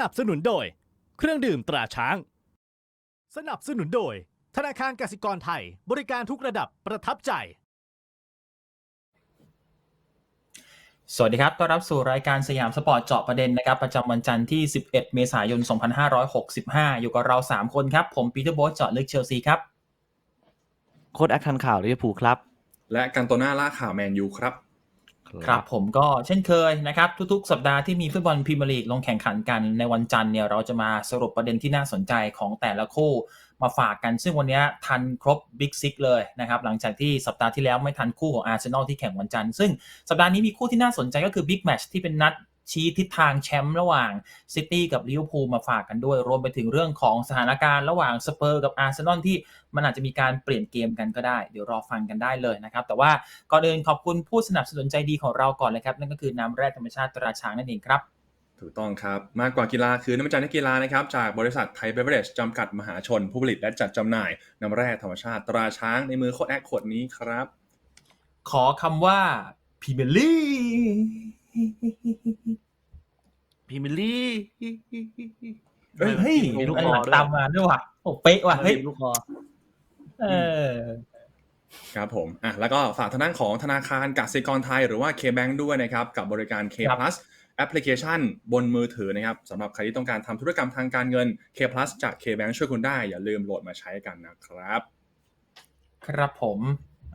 นับสนุนโดย เครื่องดื่มตราช้าง สนับสนุนโดย ธนาคารกสิกรไทย บริการทุกระดับประทับใจ สวัสดีครับ ต้อนรับสู่รายการสยามสปอร์ตเจาะประเด็นนะครับ ประจำวันจันทร์ที่ 11 เมษายน 2565 อยู่กับเรา 3 คนครับ ผมปีเตอร์โบ๊ทเจาะลึกเชลซีครับ โค้ดแอคทันข่าวลิเวอร์พูลครับ และกันโตน่าล่าข่าวแมนยูครับ ครับผมก็เช่นเคยนะครับ ทุกๆ สัปดาห์ที่มีฟุตบอลพรีเมียร์ลีกลงแข่งขันกันในวันจันทร์เนี่ยเราจะมาสรุปประเด็นที่น่าสนใจของแต่ละคู่มาฝากกัน ซึ่งวันนี้ทันครบบิ๊กซิกเลยนะครับ หลังจากที่สัปดาห์ที่แล้วไม่ทันคู่ของอาร์เซนอลที่แข่งวันจันทร์ซึ่งสัปดาห์นี้มีคู่ที่น่าสนใจก็คือบิ๊กแมตช์ที่เป็นนัด ชี้ทิศทางแชมป์ระหว่างซิตี้กับลิเวอร์พูลมาฝากกันด้วย รวมไปถึงเรื่องของสถานการณ์ระหว่างสเปอร์กับอาร์เซนอลที่มันอาจจะมีการเปลี่ยนเกมกันก็ได้ เดี๋ยวรอฟังกันได้เลยนะครับ แต่ว่าก่อนอื่นขอบคุณผู้สนับสนุนใจดีของเราก่อนเลยครับ นั่นก็คือน้ำแร่ธรรมชาติตราช้างนั่นเองครับถูกต้องครับ มากกว่ากีฬาคือน้ำมันจันทร์นักกีฬานะครับจากบริษัทไทยเบเวอร์เรจจำกัดมหาชน ผู้ผลิตและจัดจำหน่ายน้ำแร่ธรรมชาติตราช้างในมือโคดแอคขวดนี้ครับ ขอคำว่าพรีเมียร์ลีก พิมิลี่เฮ้ยเฮ้ยมีลูกอันคหอลังด้วยตามมาด้วยว่ะโอ้เป๊ะว่ะเฮ้ยมีลูกคอเออครับผมอะแล้วก็ฝากทางด้านของธนาคารกสิกรไทย หรือว่า K-Bank ด้วยนะครับ กับบริการ K ครับ Plus แอปพลิเคชันบนมือถือนะครับสำหรับใครที่ต้องการทำธุรกรรมทางการเงิน K Plus จาก K-Bank ช่วยคุณได้ อย่าลืมโหลดมาใช้กันนะครับ ครับผม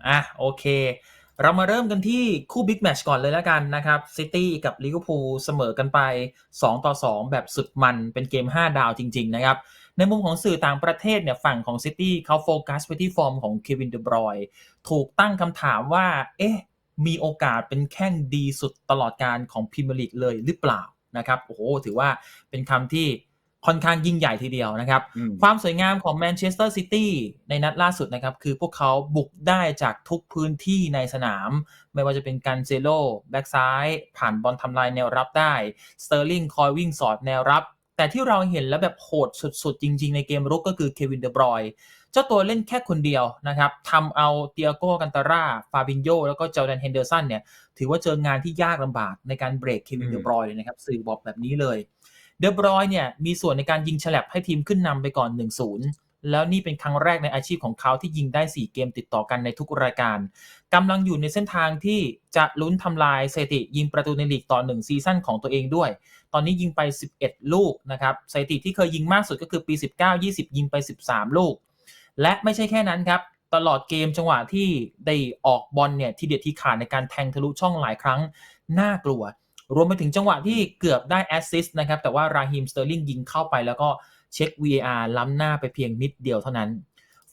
อะโอเค เรามาเริ่มกันที่คู่บิ๊กแมชก่อนเลยแล้วกันนะครับซิตี้กับลิเวอร์พูลเสมอกันไป 2 ต่อ 2 แบบสุดมันเป็นเกม 5 ดาวจริง ๆ นะครับ ในมุมของสื่อต่างประเทศเนี่ยฝั่งของซิตี้เขาโฟกัสไปที่ฟอร์มของเควินเดบรอยถูกตั้งคำถามว่า เอ๊ะ มีโอกาสเป็นแข้งดีสุดตลอดการของพรีเมียร์ลีกเลยหรือเปล่านะครับโอ้โหถือว่าเป็นคำที่ ค่อนข้างยิ่งใหญ่ทีเดียวนะครับอืมความสวยงามของแมนเชสเตอร์ซิตี้ในนัดล่าสุดนะครับ คือพวกเขาบุกได้จากทุกพื้นที่ในสนาม ไม่ว่าจะเป็นการเซโลแบ็กซ้าย ผ่านบอลทำลายแนวรับได้สเตอร์ลิงคอยวิ่งสอดแนวรับ แต่ที่เราเห็นแล้วแบบโหดสุดๆ จริง ๆ ในเกมรุกก็คือเควินเดบรอยเจ้าตัวเล่นแค่คนเดียวนะครับทำเอาเตียโกกันตาร่าฟาบินโยแล้วก็เจอร์แดนเฮนเดอร์สันเนี่ยถือว่าเจองานที่ยากลำบากในการเบรกเควินอืมเดบรอยเลยนะครับสื่อบอกแบบนี้เลย เดบรอยเนี่ยมีส่วนในการยิงฉลับให้ทีมขึ้นนำไปก่อน 1-0 แล้วนี่เป็นครั้งแรกในอาชีพของเขาที่ยิงได้ 4 เกมติดต่อกันในทุกรายการกำลังอยู่ในเส้นทางที่จะลุ้นทำลายสถิติยิงประตูในลีกต่อ 1 ซีซั่นของตัวเองด้วย ตอนนี้ยิงไป 11 ลูกนะครับสถิติที่เคยยิงมากสุดก็คือปี 19-20 ยิงไป 13 ลูก และไม่ใช่แค่นั้นครับตลอดเกมจังหวะที่ได้ออกบอลเนี่ยทีเด็ดทีขาดในการแทงทะลุช่องหลายครั้งน่ากลัว รวมไปถึงจังหวะที่เกือบได้แอสซิสต์นะครับ แต่ว่าราฮิมสเตอร์ลิงยิงเข้าไปแล้วก็เช็ค VAR ล้ำหน้าไปเพียงนิดเดียวเท่านั้น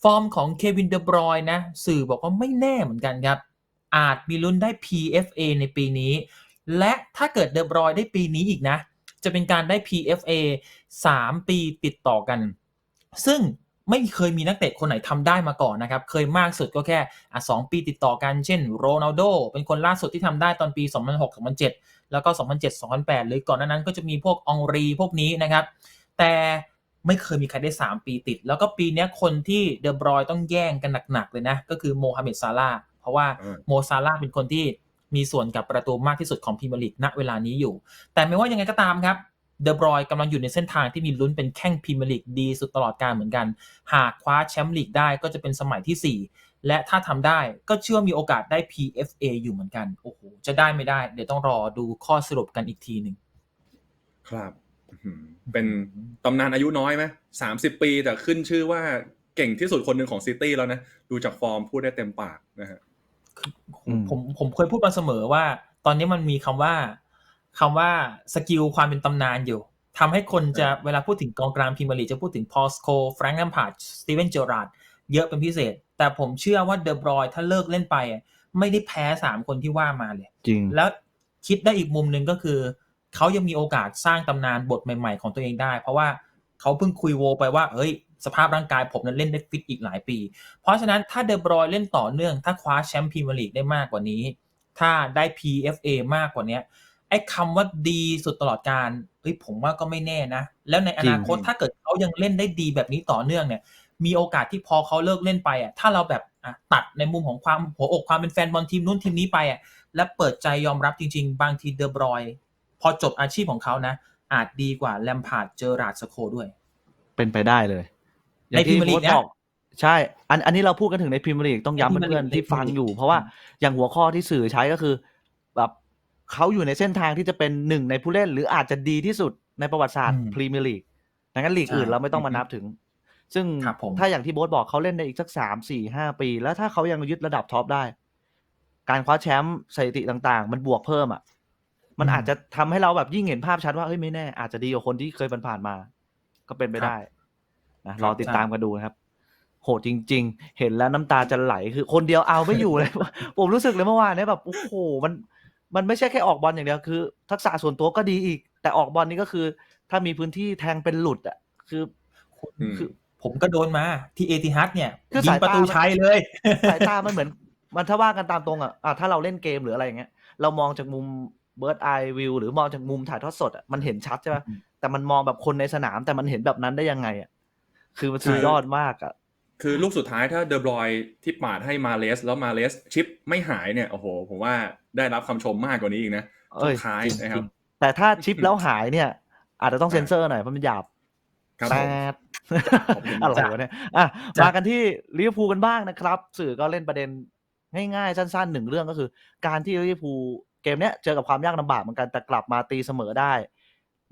ฟอร์มของเควินเดบรอยนะ สื่อบอกว่าไม่แน่เหมือนกันครับ อาจมีลุ้นได้ PFA ในปีนี้ และถ้าเกิดเดบรอยได้ปีนี้อีกนะ จะเป็นการได้ PFA 3 ปีติดต่อกัน ซึ่ง ไม่เคยมีนักเตะคนไหนทำได้มาก่อนนะครับ เคยมากสุดก็แค่อะสองปีติดต่อกัน เช่นโรนัลโดเป็นคนล่าสุดที่ทำได้ตอนปี 2006-2007 แล้วก็ 2007-2008 หรือก่อนหน้านั้นก็จะมีพวกองรีพวกนี้นะครับ แต่ไม่เคยมีใครได้ 3 ปีติด แล้วก็ปีเนี้ยคนที่เดบรอยต้องแย่งกันหนักๆเลยนะ ก็คือโมฮัมเหม็ดซาลาห์เพราะว่าอืมโมซาลาห์เป็นคนที่มีส่วนกับประตูมากที่สุดของพรีเมียร์ลีกณเวลานี้อยู่ แต่ไม่ว่ายังไงก็ตามครับ เดบรอยกำลังอยู่ในเส้นทางที่มีลุ้นเป็นแข้งพรีเมียร์ลีกดีสุดตลอดการเหมือนกัน หากคว้าแชมป์ลีกได้ก็จะเป็นสมัยที่ 4 และถ้าทำได้ก็เชื่อว่ามีโอกาสได้ PFA อยู่เหมือนกันโอ้โหจะได้ไม่ได้ เดี๋ยวต้องรอดูข้อสรุปกันอีกทีหนึ่งครับอื้อหือเป็นตำนานอายุน้อยไหมสามสิบปีแต่ขึ้นชื่อว่าเก่งที่สุดคนหนึ่งของซิตี้แล้วนะ ดูจากฟอร์มพูดได้เต็มปากนะฮะอืมผมผมเคยพูดมาเสมอว่า ตอนนี้มันมีคำว่า คำว่าสกิลความเป็นตำนานอยู่ทำให้คนจะเวลาพูดถึงกองกลางพรีเมียร์ลีกจะพูดถึงพอสโคแฟรงก์แลมพาร์ดสตีเวนเจอราร์ดเยอะเป็นพิเศษ แต่ผมเชื่อว่าเดบรอยถ้าเลิกเล่นไปอะไม่ได้แพ้สามคนที่ว่ามาเลย จริง แล้วคิดได้อีกมุมหนึ่งก็คือ เขายังมีโอกาสสร้างตำนานบทใหม่ ๆ ของตัวเองได้ เพราะว่าเขาเพิ่งคุยโวไปว่าเฮ้ยสภาพร่างกายผมนั้นเล่นได้ฟิตอีกหลายปี เพราะฉะนั้นถ้าเดบรอยเล่นต่อเนื่อง ถ้าคว้าแชมป์พรีเมียร์ลีกได้มากกว่านี้ ถ้าได้ PFA มากกว่าเนี้ยไอ้คำว่าดีสุดตลอดการเฮ้ยผมว่าก็ไม่แน่นะ แล้วในอนาคตจริงถ้าเกิดเขายังเล่นได้ดีแบบนี้ต่อเนื่องเนี่ย มีโอกาสที่พอเขาเลิกเล่นไปอะถ้าเราแบบอะตัดในมุมของความหัวอกความเป็นแฟนบอลทีมนู้นทีมนี้ไปอะและเปิดใจยอมรับจริง ๆ บางทีเดอบรอย พอจบอาชีพของเขานะ อาจดีกว่าแลมพาร์ดเจอราร์ดสโคด้วย เป็นไปได้เลยในพรีเมียร์ลีกโค้ชนะบอกใช่ อันอันนี้เราพูดกันถึงในพรีเมียร์ลีกต้องย้ำในพรีเมียร์ลีกเพื่อนๆที่ในพรีเมียร์ลีกฟังอยู่ เพราะว่าอย่างหัวข้อที่สื่อใช้ก็คือแบบ เขาอยู่ในเส้นทางที่จะเป็นหนึ่งในผู้เล่น หรืออาจจะดีที่สุดในประวัติศาสตร์พรีเมียร์ลีกดังนั้นลีกอื่นเราไม่ต้องมานับถึง ซึ่งครับผมถ้าอย่างที่โบ๊ทบอกเขาเล่นได้อีกสักสามสี่ห้าปี แล้วถ้าเขายังยึดระดับท็อปได้ การคว้าแชมป์สถิติต่างๆ มันบวกเพิ่มอะมันอาจจะทำให้เราแบบยิ่งเห็นภาพชัดว่าเฮ้ยไม่แน่ อาจจะดีกว่าคนที่เคยผ่านๆมา ก็เป็นไปได้นะรอติดตามกันดูนะครับ โหดจริง ๆ เห็นแล้วน้ำตาจะไหลคือ คนเดียวเอาไม่อยู่เลย ผมรู้สึกเลยเมื่อวานเนี่ยแบบโอ้โหมัน มันไม่ใช่แค่ออกบอลอย่างเดียวคือ ทักษะส่วนตัวก็ดีอีก แต่ออกบอลนี่ก็คือ ถ้ามีพื้นที่แทงเป็นหลุดอะคืออืมคือผมก็โดนมาที่เอติฮัดเนี่ยคือยิสางยประตูตามันชัยเลย สายตามันเหมือน มันถ้าว่ากันตามตรงอะอะถ้าเราเล่นเกมหรืออะไรอย่างเงี้ย เรามองจากมุมเบิร์ดไอวิวหรือมองจากมุมถ่ายทอดสดอะมันเห็นชัดใช่ไหมอืมแต่มันมองแบบคนในสนามแต่มันเห็นแบบนั้นได้ยังไงอะคือมันสุดยอดมากอะ คือลูกสุดท้ายถ้าเดอบรอยที่ปาดให้มาเลส แล้วมาเลสชิปไม่หายเนี่ยโอ้โหผมว่าได้รับคำชมมากกว่านี้อีกนะเอ้ยสุดท้ายจริงนะครับๆแต่ถ้าชิปแล้วหายเนี่ย อาจจะต้องเซ็นเซอร์หน่อยเพราะมันหยาบครับแปผมดขอบคุณอะไรจ้ะวะเนี่ยอะจ้ะมากันที่ลิเวอร์พูลกันบ้างนะครับ สื่อก็เล่นประเด็นง่ายๆสั้นๆหนึ่งเรื่องก็คือ การที่ลิเวอร์พูลเกมเนี้ยเจอกับความยากลำบากเหมือนกันแต่กลับมาตีเสมอได้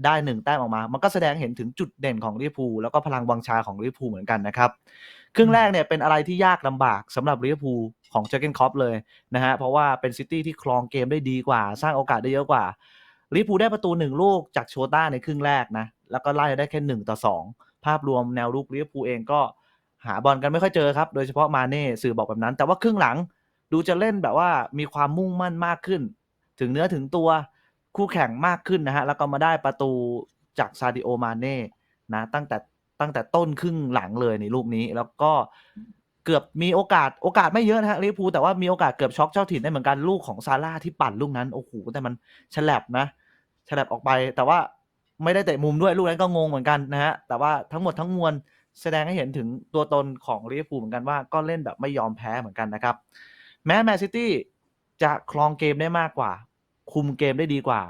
ได้หนึ่งแต้มออกมา มันก็แสดงเห็นถึงจุดเด่นของลิเวอร์พูลแล้วก็พลังวังชาของลิเวอร์พูลเหมือนกันนะครับ ครึ่งแรกเนี่ยเป็นอะไรที่ยากลำบากสำหรับลิเวอร์พูลของเจอร์เกนคอปเลยนะฮะ เพราะว่าเป็นซิตี้ที่ครองเกมได้ดีกว่า สร้างโอกาสได้เยอะกว่าลิเวอร์พูลได้ประตูหนึ่งลูกจากโชต้าในครึ่งแรกนะ แล้วก็ไล่ได้แค่หนึ่งต่อสองภาพรวมแนวลุกลิเวอร์พูลเองก็หาบอลกันไม่ค่อยเจอครับ โดยเฉพาะมาเน่สื่อบอกแบบนั้น แต่ว่าครึ่งหลังดูจะเล่นแบบว่ามีความมุ่งมั่นมากขึ้น ถึงเนื้อถึงตัว คู่แข่งมากขึ้นนะฮะ แล้วก็มาได้ประตูจากซาดิโอมาเน่นะตั้งแต่ตั้งแต่ต้นครึ่งหลังเลยในลูกนี้ แล้วก็เกือบมีโอกาสโอกาสไม่เยอะนะฮะลิเวอร์พูลแต่ว่ามีโอกาสเกือบช็อกเจ้าถิ่นได้เหมือนกันลูกของซาร่าที่ปั่นลูกนั้นโอ้โหแต่มันฉลับนะฉลับออกไป แต่ว่าไม่ได้เตะมุมด้วยลูกนั้นก็งงเหมือนกันนะฮะแต่ว่าทั้งหมดทั้งมวลแสดงให้เห็นถึงตัวตนของลิเวอร์พูลเหมือนกันว่าก็เล่นแบบไม่ยอมแพ้เหมือนกันนะครับ แม้แมนซิตี้จะครองเกมได้มากกว่า คุมเกมได้ดีกว่า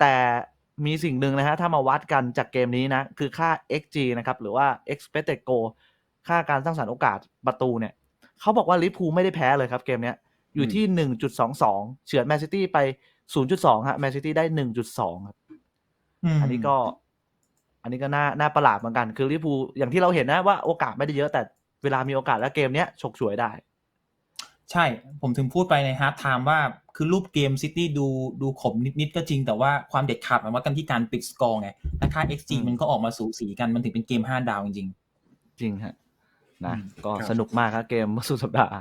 แต่มีสิ่งหนึ่งนะฮะ ถ้ามาวัดกันจากเกมนี้นะ คือค่า xg นะครับ หรือว่า expected goal ค่าการสร้างสรรค์โอกาสประตูเนี่ย เขาบอกว่าลิเวอร์พูลไม่ได้แพ้เลยครับเกมเนี้ย อยู่ที่หนึ่งจุดสองสองเฉือนแมนซิตี้ไปศูนย์จุดสองฮะแมนซิตี้ได้หนึ่งจุดสองครับอันนี้ก็ อันนี้ก็น่าน่าประหลาดเหมือนกัน คือลิเวอร์พูลอย่างที่เราเห็นนะว่าโอกาสไม่ได้เยอะแต่เวลามีโอกาสแล้วเกมเนี้ยฉกฉวยได้ ใช่ ผมถึงพูดไปในฮาร์ดไทม์ว่าคือรูปเกมซิตี้ดูดูขมนิดๆก็จริงแต่ว่าความเด็ดขาดมันวัดกันที่การปิดสกอร์ไงและค่า XG อืมมันก็ออกมาสูสีกันมันถึงเป็นเกม5ดาวจริงจริงฮะนะอืมก็ครับสนุกมากครับเกมสุดสัปดาห์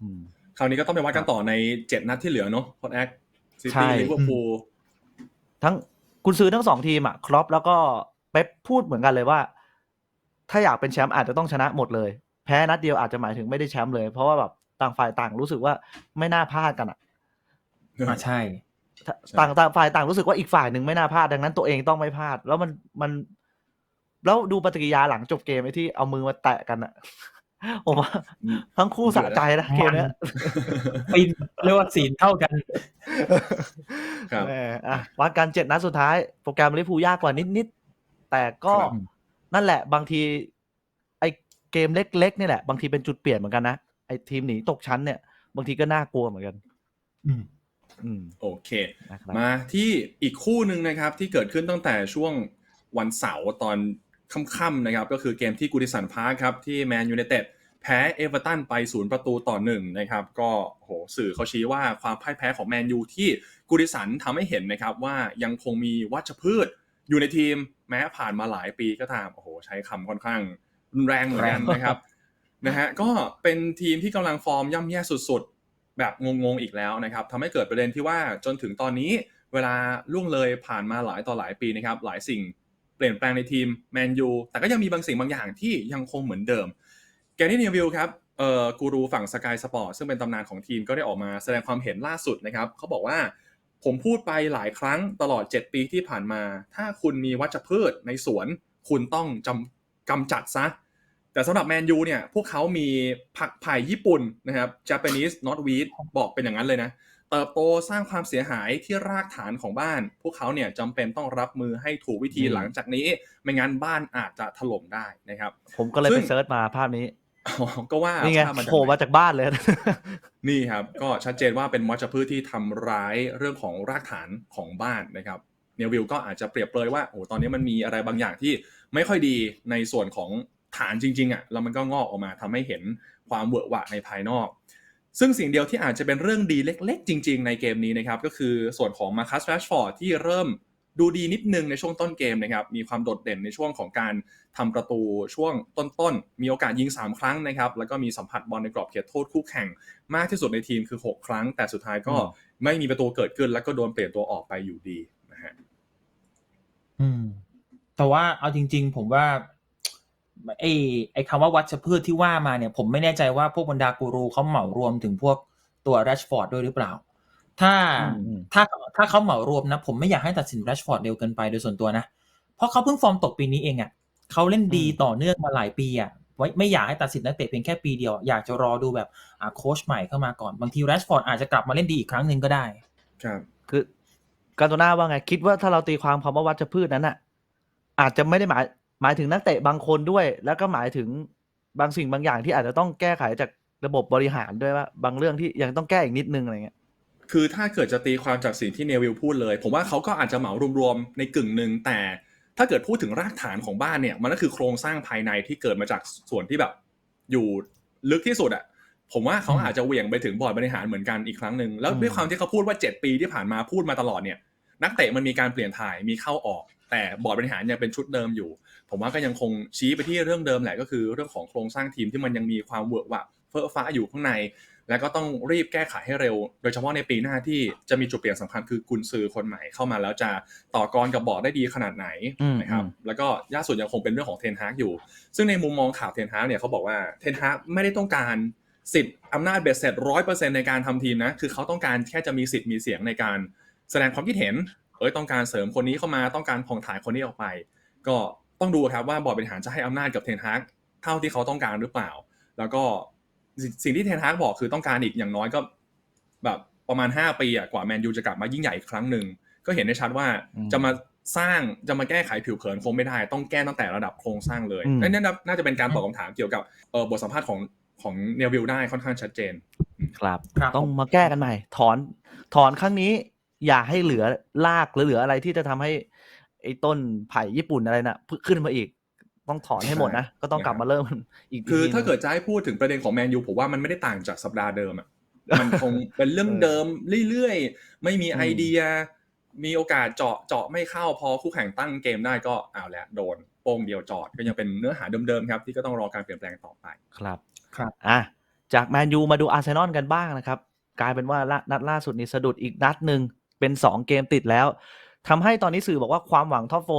อืมคราวนี้ก็ต้องไปวัดกันต่อในเจ็ดนัดที่เหลือเนาะคอนแอคซิใช่ตี้ลิเวอร์พูลทั้งคุณซื้อทั้งสองทีมอะครอปแล้วก็เป๊ปพูดเหมือนกันเลยว่า ถ้าอยากเป็นแชมป์อาจจะต้องชนะหมดเลย แพ้นัดเดียวอาจจะหมายถึงไม่ได้แชมป์เลย เพราะว่าแบบ ต่างฝ่ายต่างรู้สึกว่าไม่น่าพลาดกันอะๆอ่าใช่ถ้าต่างต่างฝ่ายต่างรู้สึกว่าอีกฝ่ายหนึ่งไม่น่าพลาดดังนั้นตัวเองต้องไม่พลาด แล้วมันมัน แล้วดูปฏิกิริยาหลังจบเกมไอ้ที่เอามือมาแตะกันอะผมว่าทั้งคู่สะใจนะเกมเนี้ยฟินเรียกว่าสีนเท่ากันครับแหมอะวัดกันเจ็ดนัดสุดท้าย โปรแกรมลิเวอร์พูลยากกว่านิดๆแต่ก็ครับนั่นแหละ บางที ไอเกมเล็กๆนี่แหละ บางทีเป็นจุดเปลี่ยนเหมือนกันนะ ไอทีมหนีตกชั้นเนี่ย บางทีก็น่ากลัวเหมือนกัน อืมอืมโอเคนะครับมาที่อีกคู่หนึ่งนะครับ ที่เกิดขึ้นตั้งแต่ช่วงวันเสาร์ตอนค่ำๆนะครับ ก็คือเกมที่กูดิสันพาร์คครับ ที่แมนยู i นเต็ดแพ้เอเวอร์ตันไปศูนย์ประตูต่อหนึ่งนะครับ ก็โหสื่อเขาชี้ว่าความพ่ายแพ้ของแมนยูที่กูดิสันทำให้เห็นนะครับ ว่ายังคงมีวัชพืชอยู่ในทีมแม้ผ่านมาหลายปีก็ตามโอ้โหใช้คำค่อนข้างรุนแรงเหมือนกันนะครับ นะฮะก็เป็นทีมที่กำลังฟอร์มย่ำแย่สุดๆ แบบงงๆอีกแล้วนะครับทำให้เกิดประเด็นที่ว่าจนถึงตอนนี้เวลาล่วงเลยผ่านมาหลายต่อหลายปีนะครับหลายสิ่งเปลี่ยนแปลงในทีมแมนยูแต่ก็ยังมีบางสิ่งบางอย่างที่ยังคงเหมือนเดิมแกนนี่เนวิลครับเอ่อกูรูฝั่งสกายสปอร์ตซึ่งเป็นตำนานของทีมก็ได้ออกมาแสดงความเห็นล่าสุดนะครับเขาบอกว่าผมพูดไปหลายครั้งตลอด 7 ปีที่ผ่านมา ถ้าคุณมีวัชพืชในสวน คุณต้องจำกำจัดซะ แต่สำหรับแมนยูเนี่ยพวกเขามีผักไผ่ญี่ปุ่นนะครับ Japanese not wheat บอกเป็นอย่างนั้นเลยนะ เติบโตสร้างความเสียหายที่รากฐานของบ้าน พวกเขาเนี่ยจำเป็นต้องรับมือให้ถูกวิธีนี่หลังจากนี้ ไม่งั้นบ้านอาจจะถล่มได้นะครับ ผมก็เลยซึ่ไปงเซิร์ชมาภาพนี้อ๋อก็ว่านี่ไงภาพมาจากโผล่ไหนมาจากบ้านเลย นี่ครับ ก็ชัดเจนว่าเป็นวัชพืชที่ทำร้ายเรื่องของรากฐานของบ้านนะครับเนวิลก็อาจจะเปรียบเปรยว่าโอ้ตอนนี้มันมีอะไรบางอย่างที่ไม่ค่อยดีในส่วนของ ฐานจริงๆอะแล้วมันก็งอกออกมาทำให้เห็นความเวอะหวะในภายนอก ซึ่งสิ่งเดียวที่อาจจะเป็นเรื่องดีเล็ก ๆ จริง ๆ ในเกมนี้นะครับก็คือส่วนของมาคัสแรชฟอร์ดที่เริ่มดูดีนิดนึงในช่วงต้นเกมนะครับ มีความโดดเด่นในช่วงของการทำประตูช่วงต้นๆ มีโอกาสยิง 3 ครั้งนะครับ แล้วก็มีสัมผัสบอลในกรอบเขตโทษคู่แข่ง มากที่สุดในทีมคือ 6 ครั้ง แต่สุดท้ายก็อืมไม่มีประตูเกิดขึ้น แล้วก็โดนเปลี่ยนตัวออกไปอยู่ดีนะฮะ อืม แต่ว่าเอาจริง ๆ ผมว่า ไอ้ไอ้คำว่าวัชพืชที่ว่ามาเนี่ย ผมไม่แน่ใจว่าพวกบรรดากูรูเขาเหมารวมถึงพวกตัวแรชฟอร์ดด้วยหรือเปล่า ถ้าอืมถ้าถ้าเขาเหมารวมนะ ผมไม่อยากให้ตัดสินแรชฟอร์ดเร็วเกินไปโดยส่วนตัวนะ เพราะเขาเพิ่งฟอร์มตกปีนี้เองอะ่ะเขาเล่นดีต่อเนื่องมาหลายปีอะ่ะไว้ไม่อยากให้ตัดสินนักเตะเพียงแค่ปีเดียว อยากจะรอดูแบบอ่าโค้ชใหม่เข้ามาก่อน บางทีแรชฟอร์ดอาจจะกลับมาเล่นดีอีกครั้งหนึ่งก็ได้ ครับ คือการโตน่าว่าไง คิดว่าถ้าเราตีความคำว่าวัชพืชนั้นน่ะอาจจะไม่ได้หมาย หมายถึงนักเตะบางคนด้วย แล้วก็หมายถึงบางสิ่งบางอย่างที่อาจจะต้องแก้ไขจากระบบบริหารด้วยว่า บางเรื่องที่ยังต้องแก้อีกนิดนึงอะไรเงี้ยคือถ้าเกิดจะตีความจากสิ่งที่เนวิลพูดเลย ผมว่าเขาก็อาจจะเหมารวมๆในกึ่งหนึ่งแต่ถ้าเกิดพูดถึงรากฐานของบ้านเนี่ย มันก็คือโครงสร้างภายในที่เกิดมาจากส่วนที่แบบ อยู่ลึกที่สุดอะผมว่าเขาอาจจะเหวี่ยงไปถึงบอร์ดบริหารเหมือนกันอีกครั้งหนึ่งแล้วด้วยความที่เขาพูดว่า 7 ปีที่ผ่านมาพูดมาตลอดเนี่ย นักเตะมันมีการเปลี่ยนถ่ายมีเข้าออก แต่บอร์ดบริหารยังเป็นชุดเดิมอยู่ ผมว่าก็ยังคงชี้ไปที่เรื่องเดิมแหละก็คือเรื่องของโครงสร้างทีมที่มันยังมีความเวอะหวะเฟ้อฟ้าอยู่ข้างใน แล้วก็ต้องรีบแก้ไขให้เร็ว โดยเฉพาะในปีหน้าที่จะมีจุดเปลี่ยนสำคัญคือกุนซือคนใหม่เข้ามาแล้วจะต่อกรกับบอร์ดได้ดีขนาดไหนอืมนะครับอืมแล้วก็ย่าสุดยังคงเป็นเรื่องของเทนฮากอยู่ ซึ่งในมุมมองข่าวเทนฮากเนี่ยเขาบอกว่าเทนฮากไม่ได้ต้องการสิทธิ์อำนาจเบ็ดเสร็จร้อยเปอร์เซ็นในการทำทีมนะคือเขาต้องการแค่จะมีสิทธิ์มีเสียงในการแสดงความคิดเห็นเอ้ยต้องการเสริมคนนี้เข้ามาต้องการผ่องถ่ายคนนี้ออกไป ก็ ต้องดูครับว่าบอร์ดบริหารจะให้อำนาจกับเทนฮากเท่าที่เขาต้องการหรือเปล่า แล้วก็สิ่งสิ่งที่เทนฮากบอกคือต้องการอีกอย่างน้อยก็ แบบประมาณ 5 ปีอะกว่าแมนยูจะกลับมายิ่งใหญ่อีกครั้งหนึ่งก็เห็นได้ชัดว่าอืมจะมาสร้างจะมาแก้ไขผิวเผินคงไม่ได้ ต้องแก้ตั้งแต่ระดับโครงสร้างเลยอืมนั่นนั่นน่าจะเป็นการตอบคำถามเกี่ยวกับเอ่อบทสัมภาษณ์ของของเนวิลได้ค่อนข้างชัดเจนครับครับต้องมาแก้กันใหม่ ถอนถอนครั้งนี้ อย่าให้เหลือรากหรือเหลืออะไรที่จะทำให้ ไอ้ต้นไผ่ญี่ปุ่นอะไรน่ะขึ้นมาอีกต้องถอนให้หมดนะ ก็ต้องกลับมาเริ่มอีกคือทีหนึ่งถ้าเกิดจะให้พูดถึงประเด็นของแมนยูผมว่ามันไม่ได้ต่างจากสัปดาห์เดิมอะมันคงเป็นเรื่องเดิมเรื่อยๆ ไม่มีไอเดีย มีโอกาสเจาะเจาะไม่เข้าพอคู่แข่งตั้งเกมได้ก็เอาแหละโดนโป้งเดียวจอดก็ยังเป็นเนื้อหาเดิมๆครับ ที่ก็ต้องรอการเปลี่ยนแปลงต่อไปครับครับอะจากแมนยูมาดูอาร์เซนอลกันบ้างนะครับ กลายเป็นว่าละนัดล่าสุดนี่สะดุดอีกนัดหนึ่งเป็น 2 เกมติดแล้ว ทำให้ตอนนี้สื่อบอกว่าความหวังท็อปโฟ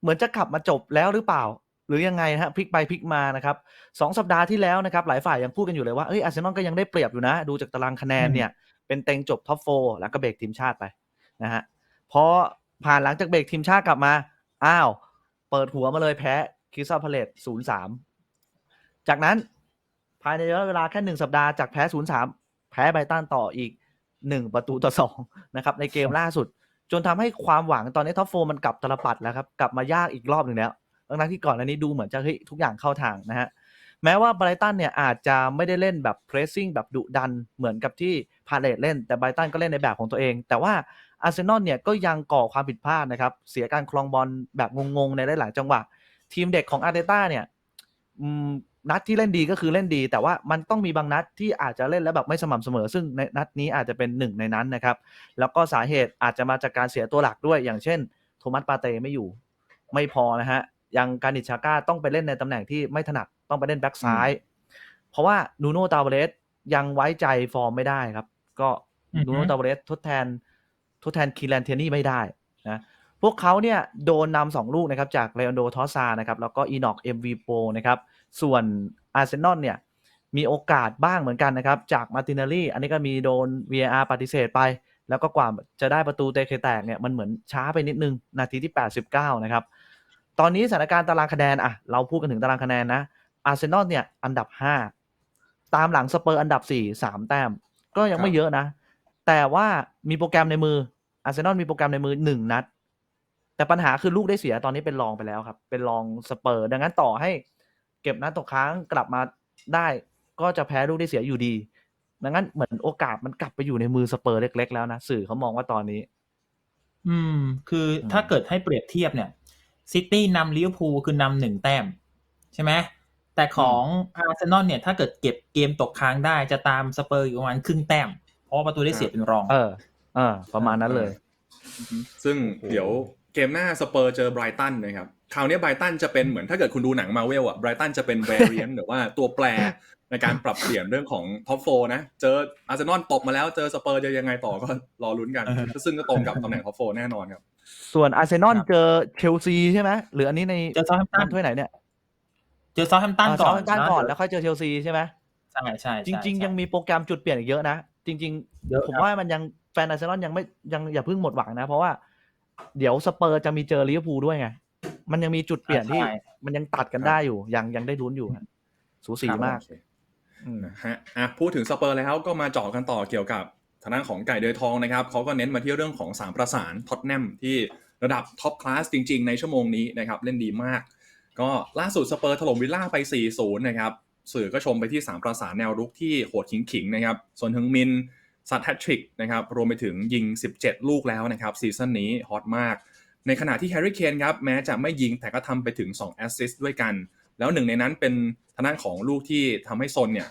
เหมือนจะกลับมาจบแล้วหรือเปล่า หรือยังไงนะฮะพลิกไปพลิกมานะครับสองสัปดาห์ที่แล้วนะครับหลายฝ่ายยังพูดกันอยู่เลยว่าเอ้ยอาร์เซนอลก็ยังได้เปรียบอยู่นะ ดูจากตารางคะแนนเนี่ยเป็นเต็งจบท็อปโฟแล้วก็เบรกทีมชาติไปนะฮะพอผ่านหลังจากเบรกทีมชาติกลับมา อ้าว เปิดหัวมาเลยแพ้คิสซาพาเลตศูนย์สามจากนั้นภายในระยะเวลาแค่หนึ่งสัปดาห์จากแพ้ศูนย์สามแพ้ไบรตันต่ออีกหนึ่งประตูต่อสองนะครับในเกมล่าสุด จนทำให้ความหวังตอนนี้ท็อปโฟมันกลับตลปัดแล้วครับ กลับมายากอีกรอบหนึ่งแล้วทั้งที่ก่อนอันนี้ดูเหมือนจะเฮ้ยทุกอย่างเข้าทางนะฮะแม้ว่าไบรตันเนี่ยอาจจะไม่ได้เล่นแบบเพรสซิ่งแบบดุดันเหมือนกับที่พาเลตเล่น แต่ไบรตันก็เล่นในแบบของตัวเอง แต่ว่าอาร์เซนอลเนี่ยก็ยังก่อความผิดพลาดนะครับ เสียการคลองบอลแบบงงๆ ในหลายๆจังหวะ ทีมเด็กของอาร์เตต้าเนี่ย นัดที่เล่นดีก็คือเล่นดี แต่ว่ามันต้องมีบางนัดที่อาจจะเล่นแล้วแบบไม่สม่ำเสมอ ซึ่งในนัดนี้อาจจะเป็นหนึ่งในนั้นนะครับ แล้วก็สาเหตุอาจจะมาจากการเสียตัวหลักด้วยอย่างเช่น โทมัสปาเต้ไม่อยู่ ไม่พอนะฮะยังการดิชาก้าต้องไปเล่นในตำแหน่งที่ไม่ถนัดต้องไปเล่นแบ็กซ้าย เพราะว่านูโนตาเวเรสยังไว้ใจฟอร์มไม่ได้ครับ ก็อือฮึนูโนตาเวเรสทดแทนทดแทนคีแลนเทนี่ไม่ได้นะพวกเขาเนี่ยโดนนำสองลูกนะครับจากเล o อนโดทอสซานะครับแล้วก็อีน็อกเอ็มวีโปนะครับ ส่วนอาร์เซนอลเนี่ยมีโอกาสบ้างเหมือนกันนะครับ จากมาตินาลีอันนี้ก็มีโดน VAR ปฏิเสธไป แล้วก็กว่าจะได้ประตูเตะเคแตกเนี่ยมันเหมือนช้าไปนิดนึง นาทีที่ 89 นะครับ ตอนนี้สถานการณ์ตารางคะแนนอะเราพูดกันถึงตารางคะแนนนะอาร์เซนอลเนี่ยอันดับ 5 ตามหลังสเปอร์อันดับ 4 3 แต้ม ก็ยังไม่เยอะนะ แต่ว่ามีโปรแกรมในมืออาร์เซนอลมีโปรแกรมในมือหนึ่งนัด แต่ปัญหาคือลูกได้เสียตอนนี้เป็นรองไปแล้วครับ เป็นรองสเปอร์ ดังนั้นต่อให้ เก็บนัดตกค้างกลับมาได้ ก็จะแพ้ลูกได้เสียอยู่ดีดังนั้นเหมือนโอกาสมันกลับไปอยู่ในมือสเปอร์เล็ก ๆ แล้วนะสื่อเขามองว่าตอนนี้ อืม คืออืมถ้าเกิดให้เปรียบเทียบเนี่ยซิตี้นำลิเวอร์พูลคือนำหนึ่งแต้ม ใช่ไหมแต่ของอาร์เซนอลเนี่ย ถ้าเกิดเก็บเกมตกค้างได้จะตามสเปอร์อยู่ประมาณครึ่งแต้ม เพราะว่าประตูได้เสียเป็นรอง เออ เออ ประมาณนั้นเลย ซึ่งโอ้โหเดี๋ยวเกมหน้าสเปอร์เจอไบรตันนะครับ คราวนี้ไบรตันจะเป็นเหมือนถ้าเกิดคุณดูหนังมาเวลอะไบรตันจะเป็นแวร i ยนหรือว่าตัวแปรในการปรับเปลี่ยนเรื่องของท็อปโฟนะ เจออาร์เซนอลตกมาแล้วเจอสเปอร์จะยังไงต่อก็รอลุ้นกัน ซึ่งก็ตรงกับตำแหน่งท็อปโฟแน่นอนครับ ส่วนอาร์เซนอลครับเจอเชลซีใช่ไหมหรืออันนี้ในเจอเซาท์แฮมป์ตันถ้วยไหนเนี่ยเจอเซาท์แฮมป์ตันก่อนเซาท์แฮมป์ตันก่อนแล้วค่อยเจอเชลซีใช่ไหมใช่ใช่จริง ๆ ยังมีโปรแกรมจุดเปลี่ยนอีกเยอะนะจริงเยอะๆผมครับว่ามันยังแฟนอาร์เซนอลยังไม่ยังอย่าเพิ่งหมดหวังนะ เพราะว่าเดี๋ยวสเปอร์จะมีเจอลิเวอร์พูลด้วยไง มันยังมีจุดเปลี่ยนที่ใช่มันยังตัดกันได้อยู่ ยังยังได้ลุ้นอยู่ฮะสูสีมากโอเคอืมนะฮะอะพูดถึงสเปอร์แล้วก็มาเจาะกันต่อเกี่ยวกับทางด้านของไก่เดือยทองนะครับเขาก็เน้นมาที่เรื่องของสามประสานท็อตแนมที่ระดับท็อปคลาสจริง ๆ ในชั่วโมงนี้นะครับเล่นดีมาก ก็ล่าสุดสเปอร์ถล่มวิลล่าไป 4-0 นะครับ สื่อก็ชมไปที่ 3 ประสานแนวรุกที่โหดขิงๆนะครับ ส่วนถึงมินซัดแฮตทริกนะครับ รวมไปถึงยิง 17 ลูกแล้วนะครับ ซีซั่นนี้ฮอตมาก ในขณะที่แฮร์รี่เคนครับแม้จะไม่ยิงแต่ก็ทำไปถึง2แอสซิสต์ด้วยกัน แล้วหนึ่งในนั้นเป็นทางด้านของลูกที่ทำให้ซนเนี่ย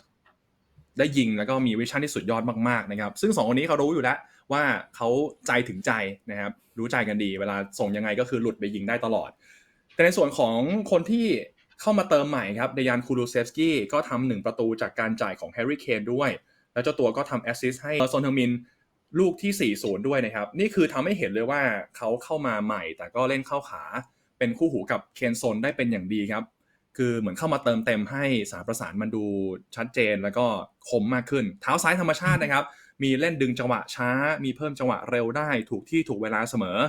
ได้ยิงแล้วก็มีวิชั่นที่สุดยอดมากๆนะครับ ซึ่งสองคนนี้เขารู้อยู่แล้วว่าเขาใจถึงใจนะครับ รู้ใจกันดี เวลาส่งยังไงก็คือหลุดไปยิงได้ตลอด แต่ในส่วนของคนที่เข้ามาเติมใหม่ครับเดยานคูรูเซฟสกี้ก็ทำหนึ่งประตูจากการจ่ายของแฮร์รี่เคนด้วย แล้วเจ้าตัวก็ทำแอสซิสต์ให้ซอนเทอร์มิน ลูกที่ 4-0 ด้วยนะครับ นี่คือทำให้เห็นเลยว่าเขาเข้ามาใหม่ แต่ก็เล่นเข้าขาเป็นคู่หูกับเคนซนได้เป็นอย่างดีครับ คือเหมือนเข้ามาเติมเต็มให้สารประสานมันดูชัดเจนแล้วก็คมมากขึ้น เท้าซ้ายธรรมชาตินะครับ มีเล่นดึงจังหวะช้า มีเพิ่มจังหวะเร็วได้ ถูกที่ถูกเวลาเสมอ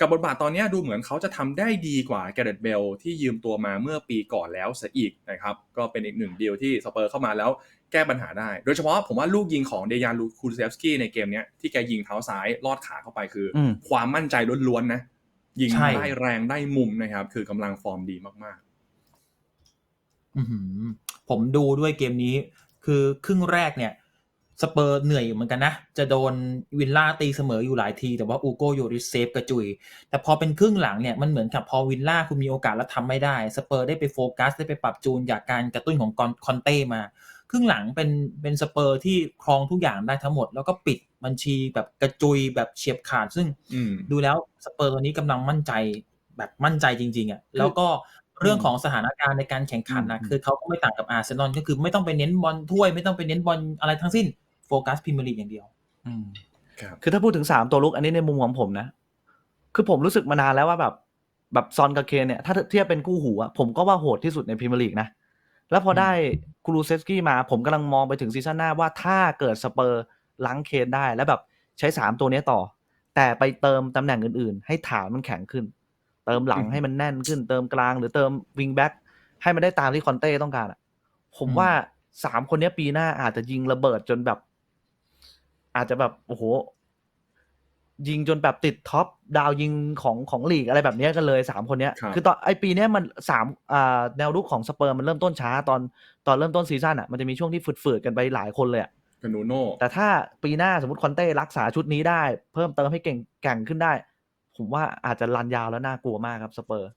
กับบทบาทตอนนี้ดูเหมือนเขาจะทำได้ดีกว่าแกเรตเบลที่ยืมตัวมาเมื่อปีก่อนแล้วซะอีกนะครับ ก็เป็นอีกหนึ่งเดียวที่สเปอร์เข้ามาแล้ว แก้ปัญหาได้ โดยเฉพาะผมว่าลูกยิงของเดยานลูคูเซฟสกี้ในเกมเนี้ยที่แกยิงเท้าซ้ายลอดขาเข้าไปคืออมความมั่นใจล้วนๆนะ ยิงใช่ได้แรงได้มุมนะครับ คือกำลังฟอร์มดีมากอื้อหือผมดูด้วยเกมนี้ คือครึ่งแรกเนี่ยสเปอร์เหนื่อยอยู่เหมือนกันนะ จะโดนวิลล่าตีเสมออยู่หลายที แต่ว่าอูโกโยริสเซฟกระจุย แต่พอเป็นครึ่งหลังเนี่ย มันเหมือนกับพอวิลล่าคุณมีโอกาสแล้วทำไม่ได้ สเปอร์ได้ไปโฟกัส ได้ไปปรับจูนจากการกระตุ้นของกอนคอนเต้มา ครึ่งหลังเป็นเป็นสเปอร์ที่ครองทุกอย่างได้ทั้งหมด แล้วก็ปิดบัญชีแบบกระจุยแบบเฉียบขาด ซึ่งๆอืมดูแล้วสเปอร์ตัวนี้กำลังมั่นใจแบบมั่นใจจริง ๆอะแล้วก็เรื่องของสถานการณ์ในการแข่งขันนะอืมคือเขาก็ไม่ต่างกับอาร์เซนอลก็คือไม่ต้องไปเน้นบอลถ้วย ไม่ต้องไปเน้นบอลอะไรทั้งสิ้นโฟกัสพรีเมียร์ลีกอย่างเดียวอืมครับคือถ้าพูดถึงสามตัวลุกอันนี้ในมุมของผมนะ คือผมรู้สึกมานานแล้วว่าแบบแบบซอนกับเคนเนี่ยถ้าเทียบเป็นคู่หูอะผมก็ว่าโหดที่สุดในพรีเมียร์ลีกนะ แล้วพอได้กูรูเซฟสกี้มาผมกำลังมองไปถึงซีซั่นหน้าว่าถ้าเกิดสเปอร์ล้างเคนได้แล้วแบบใช้สามตัวเนี้ยต่อ แต่ไปเติมตำแหน่งอื่นๆ ให้ฐานมันแข็งขึ้น เติมหลังอืมให้มันแน่นขึ้น เติมกลางหรือเติมวิงแบ็กให้มันได้ตามที่คอนเต้ต้องการอะผมอืมว่าสามคนเนี้ยปีหน้าอาจจะยิงระเบิดจนแบบ อาจจะแบบโอ้โห ยิงจนแบบติดท็อปดาวยิงของของลีกอะไรแบบเนี้ยกันเลยสามคนเนี้ยครับอตอนไอปีเนี้ยมันสามอ่าแนวรุกของสเปอร์มันเริ่มต้นช้าตอนตอนเริ่มต้นซีซั่นอะมันจะมีช่วงที่ฝืดๆกันไปหลายคนเลยอะกับนูโน่แต่ถ้าปีหน้าสมมติคอนเต้รักษาชุดนี้ได้ เพิ่มเติมให้เก่งแกร่งขึ้นได้ ผมว่าอาจจะรันยาวแล้วน่ากลัวมากครับสเปอร์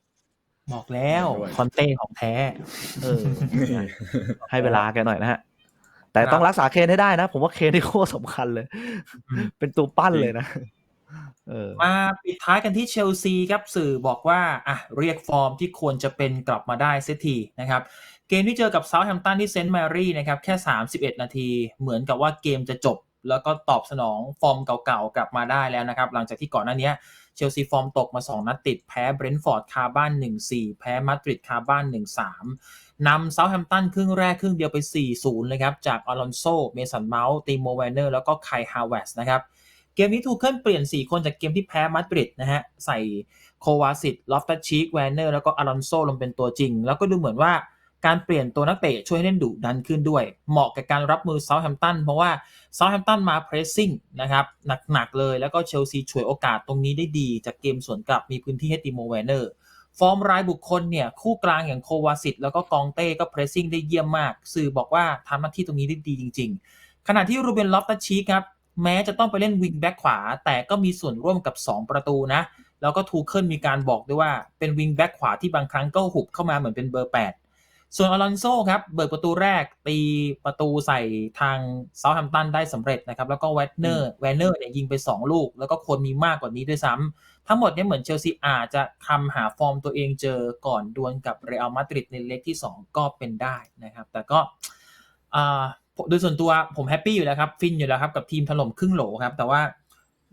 บอกแล้วคอนเต้ของแท้ เออนี่ให้เวลาแกหน่อยนะฮะ แต่ต้องรักษาเคนให้ได้นะ ผมว่าเคนนี่โคตรสำคัญเลยอืมเป็นตัวปั้นเลยนะเออ มาปิดท้ายกันที่เชลซีครับสื่อบอกว่าอะเรียกฟอร์มที่ควรจะเป็นกลับมาได้เสียทีนะครับเกมที่เจอกับเซาท์แฮมป์ตันที่เซนต์แมรี่นะครับแค่ 31 นาที เหมือนกับว่าเกมจะจบ แล้วก็ตอบสนองฟอร์มเก่าๆ กลับมาได้แล้วนะครับ หลังจากที่ก่อนหน้านี้เชลซีฟอร์มตกมา 2 นัดติดแพ้เบรนท์ฟอร์ดคาบ้าน 1-4 แพ้มาดริดคาบ้าน 1-3นำเซาท์แฮมป์ตันครึ่งแรกครึ่งเดียวไป 4-0 เลยครับ จากอลอนโซเมสันเมาส์ตีโมแวนเนอร์แล้วก็ไคฮาวเวสนะครับ เกมนี้ทูเคิลเปลี่ยน 4 คนจากเกมที่แพ้มาดริดนะฮะ ใส่โควาสิตลอฟตัชชีกแวนเนอร์แล้วก็อลอนโซลงเป็นตัวจริง แล้วก็ดูเหมือนว่าการเปลี่ยนตัวนักเตะช่วยให้เล่นดุดันขึ้นด้วย เหมาะกับการรับมือเซาท์แฮมป์ตันเพราะว่าเซาท์แฮมป์ตันมาเพรสซิ่งนะครับหนักๆเลยแล้วก็เชลซีฉวยโอกาสตรงนี้ได้ดี จากเกมสวนกลับมีพื้นที่ให้ติโมแวนเนอร์ฟอร์มรายบุคคลเนี่ยคู่กลางอย่างโควาสิตแล้วก็กองเต้ก็เพรสซิ่งได้เยี่ยมมาก สื่อบอกว่าทำหน้าที่ตรงนี้ได้ดีจริง ๆ ขณะที่รูเบนลอฟตัชชีครับ แม้จะต้องไปเล่นวิงแบ็กขวา แต่ก็มีส่วนร่วมกับ 2 ประตูนะ แล้วก็ทูเคิลมีการบอกด้วยว่าเป็นวิงแบ็กขวาที่บางครั้งก็หุบเข้ามาเหมือนเป็นเบอร์ 8 ส่วนอลอนโซครับเบิกประตูแรกตีประตูใส่ทางเซาท์แฮมป์ตันได้สำเร็จนะครับ แล้วก็แวนเนอร์แวนเนอร์เนี่ยยิงไป 2 ลูก แล้วก็ควรมีมากกว่านี้ด้วยซ้ำทั้งหมดเนี่ยเหมือนเชลซีอาจจะทำหาฟอร์มตัวเองเจอก่อนดวลกับเรอัลมาดริดในเล็กที่ 2 ก็เป็นได้นะครับ แต่ก็อ่า โดยส่วนตัวผมแฮปปี้อยู่แล้วครับ ฟินอยู่แล้วครับกับทีมถล่มครึ่งโหลครับ แต่ว่า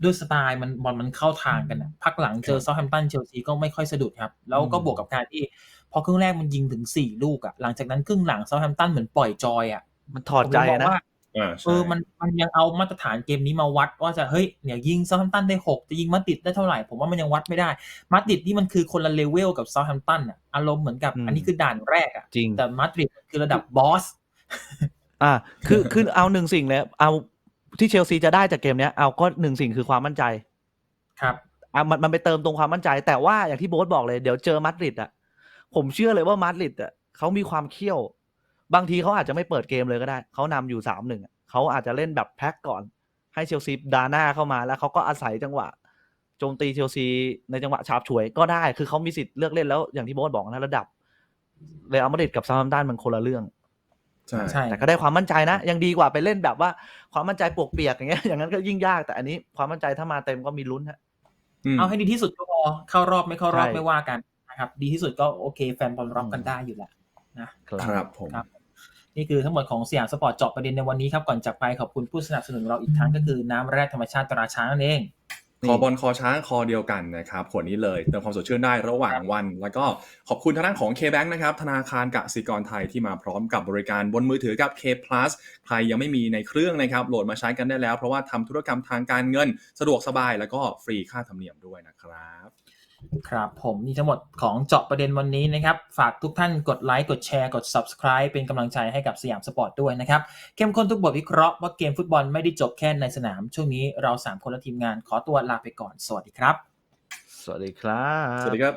ด้วยสไตล์มันบอลมันเข้าทางกันนะพักหลังเจอเซาท์แฮมป์ตันเชลซีก็ไม่ค่อยสะดุดครับ แล้วก็บวกกับการที่ พอครึ่งแรกมันยิงถึง4ลูกอะหลังจากนั้นครึ่งหลังเซาท์แฮมป์ตันเหมือนปล่อยจอยอะมันถอดใจผมเลยมองนะว่าอ่าเอใช่อมันมันยังเอามาตรฐานเกมนี้มาวัดว่าจะเฮ้ยเนี่ยยิงเซาท์แฮมป์ตันได้6จะยิงมาดริดได้เท่าไหร่ ผมว่ามันยังวัดไม่ได้มาดริดนี่มันคือคนละเลเวลกับเซาท์แฮมป์ตันอะอารมณ์เหมือนกับอืมอันนี้คือด่านแรกอะจริงแต่มาดริดคือระดับบอส อ่า คือคือเอาหนึ่งสิ่งเลยเอาที่เชลซีจะได้จากเกมเนี้ยเอาก็หนึ่งสิ่งคือความมั่นใจ ครับอะมันมันไปเติมตรงความมั่นใจ แต่ว่าอย่างที่โบ๊ทบอกเลยเดี๋ยวเจอมาดริดอะ ผมเชื่อเลยว่ามาดริดอะเขามีความเขี้ยว บางทีเขาอาจจะไม่เปิดเกมเลยก็ได้ เขานำอยู่สามหนึ่งเขาอาจจะเล่นแบบแพ็คก่อน ให้เชลซีดาหน้าเข้ามาแล้วเขาก็อาศัยจังหวะโจมตีเชลซีในจังหวะฉาบฉวยก็ได้ คือเขามีสิทธิ์เลือกเล่นแล้วอย่างที่โบ๊ทบอกนะระดับเรอัลมาดริดกับซาร์มตันมันคนละเรื่อง ใช่ใช่แต่ก็ได้ความมั่นใจนะ ยังดีกว่าไปเล่นแบบว่าความมั่นใจปวกเปียกอย่างเงี้ยอย่างนั้นก็ยิ่งยากแต่อันนี้ความมั่นใจถ้ามาเต็มก็มีลุ้นฮะอืมเอาให้ดีที่สุดก็พอเข้ารอบไม่เข้ารอบใช่ไม่ว่ากันนะครับ ดีที่สุดก็โอเค แฟนบอลรับกันได้อยู่แหละครับผมครับนี่คือทั้งหมดของสยามสปอร์ตเจาะประเด็นในวันนี้ครับก่อนจากไปขอบคุณผู้สนับสนุนเราอีกครั้งก็คือน้ำแร่ธรรมชาติตราช้างนั่นเอง คอบอลคอช้างคอเดียวกันนะครับขวดนี้เลยเติมความสดชื่นได้ระหว่างวัน แล้วก็ขอบคุณทางด้านของ K-Bank นะครับธนาคารกสิกรไทยที่มาพร้อมกับบริการบนมือถือกับ K Plus ใครยังไม่มีในเครื่องนะครับโหลดมาใช้กันได้แล้ว เพราะว่าทำธุรกรรมทางการเงิน สะดวกสบายแล้วก็ฟรีค่าธรรมเนียมด้วยนะครับ ครับผมนี่ทั้งหมดของเจาะประเด็นวันนี้นะครับ ฝากทุกท่านกดไลค์กดแชร์กด Subscribe เป็นกำลังใจให้กับสยามสปอร์ตด้วยนะครับ เข้มข้นทุกบทวิเคราะห์ว่าเกมฟุตบอลไม่ได้จบแค่ในสนาม ช่วงนี้เรา 3 คนและทีมงานขอตัวลาไปก่อน สวัสดีครับ สวัสดีครับ สวัสดีครับ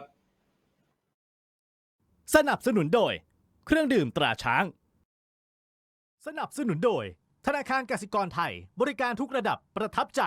สนับสนุนโดย เครื่องดื่มตราช้าง สนับสนุนโดย ธนาคารกสิกรไทย บริการทุกระดับประทับใจ